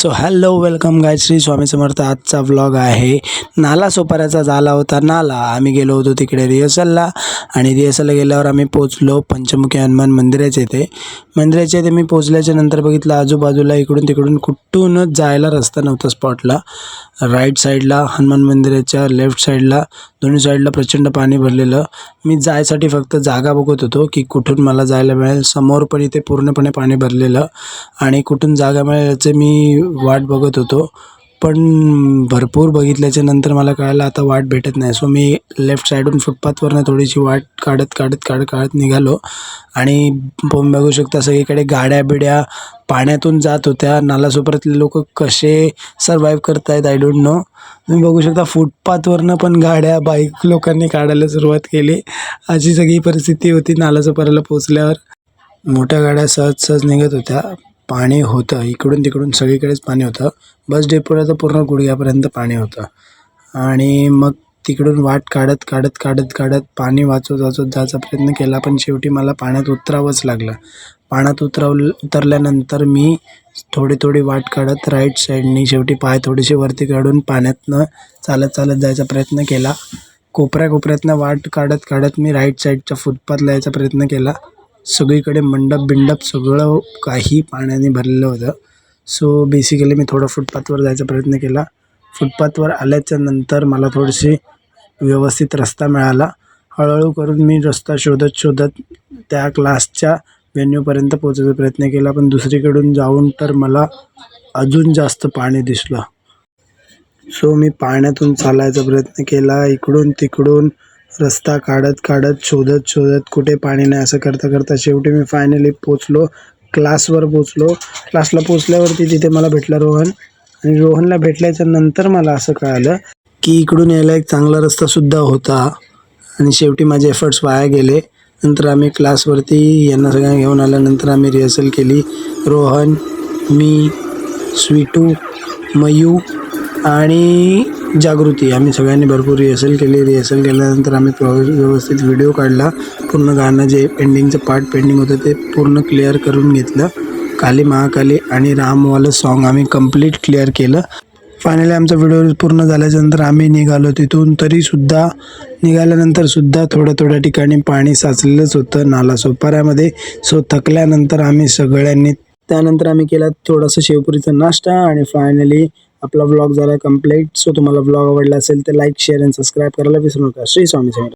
So hello welcome guy Shri Swami Samarth आजचा vlog आहे. नाला सोपाऱ्याचा झाला होता नाला. आम्ही गेलो होतो तिकडे रिहर्सलला. आणि रिहर्सलला गेल्यावर आम्ही पोचलो पंचमुखी हनुमान मंदिराच्या इथे. मंदिराच्या इथे मी पोचल्याच्या नंतर बघितलं आजूबाजूला इकडून तिकडून कुठूनच जायला रस्ता नव्हता स्पॉटला राईट साईडला हनुमान मंदिराच्या लेफ्ट साईडला दोन्ही साईडला प्रचंड पाणी भरलेलं. मी जायसाठी फक्त जागा बघत होतो की कुठून मला जायला मिळेल. समोर पण इथे पूर्णपणे पाणी भरलेलं. आणि कुठून जागा मिळेल याचे मी वाट बघत होतो. पण भरपूर बघितल्याच्या नंतर मला कळायला आता वाट भेटत नाही. सो मी लेफ्ट साईडून फुटपाथवरनं थोडीशी वाट काढत काढत काढत काढत निघालो. आणि ब- बघू शकता सगळीकडे गाड्या बिड्या पाण्यातून जात होत्या. नालासोपाऱ्यातले लोक कसे सर्वाईव्ह करतायत आय डोंट नो तुम्ही बघू शकता फुटपाथवरनं पण गाड्या बाईक लोकांनी काढायला सुरुवात केली. अशी सगळी परिस्थिती होती नालासोपाराला पोचल्यावर मोठ्या गाड्या सहज सहज निघत होत्या. पाणी होतं. इकडून तिकडून सगळीकडेच पाणी होतं. बस डेपोला तर पूर्ण गुडघ्यापर्यंत पाणी होतं. आणि मग तिकडून वाट काढत काढत काढत काढत पाणी वाचवत वाचवत जायचा प्रयत्न केला. पण शेवटी मला पाण्यात उतरावंच लागलं. पाण्यात उतरव उतरल्यानंतर मी थोडी थोडी वाट काढत राईट साईडनी शेवटी पाय थोडीशी वरती काढून पाण्यातनं चालत चालत जायचा प्रयत्न केला. कोपऱ्या कोपऱ्यातनं वाट काढत काढत मी राईट साईडच्या फुटपाथला यायचा प्रयत्न केला. सगळीकडे मंडप बिंडप सगळं काही पाण्याने भरलेलं होतं. सो बेसिकली मी थोडं फुटपाथवर जायचा प्रयत्न केला. फुटपाथवर आल्याच्यानंतर मला थोडीशी व्यवस्थित रस्ता मिळाला. हळूहळू करून मी रस्ता शोधत शोधत त्या क्लासच्या वेन्यूपर्यंत पोचायचा प्रयत्न केला. पण दुसरीकडून जाऊन तर मला अजून जास्त पाणी दिसलं. सो मी पाण्यातून चालायचा प्रयत्न केला. इकडून तिकडून रस्ता काढत काढत शोधत शोधत कुठे पाणी नाही असं करता करता शेवटी मी फायनली पोचलो. क्लासवर पोचलो. क्लासला पोचल्यावरती तिथे मला भेटला रोहन. आणि रोहनला भेटल्याच्या नंतर मला असं कळालं की इकडून यायला एक चांगला रस्तासुद्धा होता. आणि शेवटी माझे एफर्ट्स वाया गेले. नंतर आम्ही क्लासवरती यांना सगळ्यांना घेऊन आल्यानंतर आम्ही रिहर्सल केली. रोहन मी स्वीटू मयू आणि जागृती. आम्ही सगळ्यांनी भरपूर रिहर्सल केली रिहर्सल केल्यानंतर आम्ही व्यवस्थित व्हिडिओ काढला. पूर्ण गाणं जे पेंडिंगचं पार्ट पेंडिंग होतं ते पूर्ण क्लिअर करून घेतलं. काली महाकाली आणि रामवालं सॉन्ग आम्ही कंप्लीट क्लिअर केलं. फायनली आमचा व्हिडिओ पूर्ण झाल्याच्यानंतर आम्ही निघालो तिथून. तरीसुद्धा निघाल्यानंतरसुद्धा थोड्या थोड्या ठिकाणी पाणी साचलेलंच होतं नाला सोपाऱ्यामध्ये. सो थकल्यानंतर आम्ही सगळ्यांनी त्यानंतर आम्ही केला थोडासा शेवपुरीचा नाश्ता आणि फायनली आपला व्लॉग झाला कंप्लीट सो तुम्हाला व्लॉग आवडला असेल तर लाईक शेअर आणि सबस्क्राईब करायला विसरू नका. श्री स्वामी समर्थ.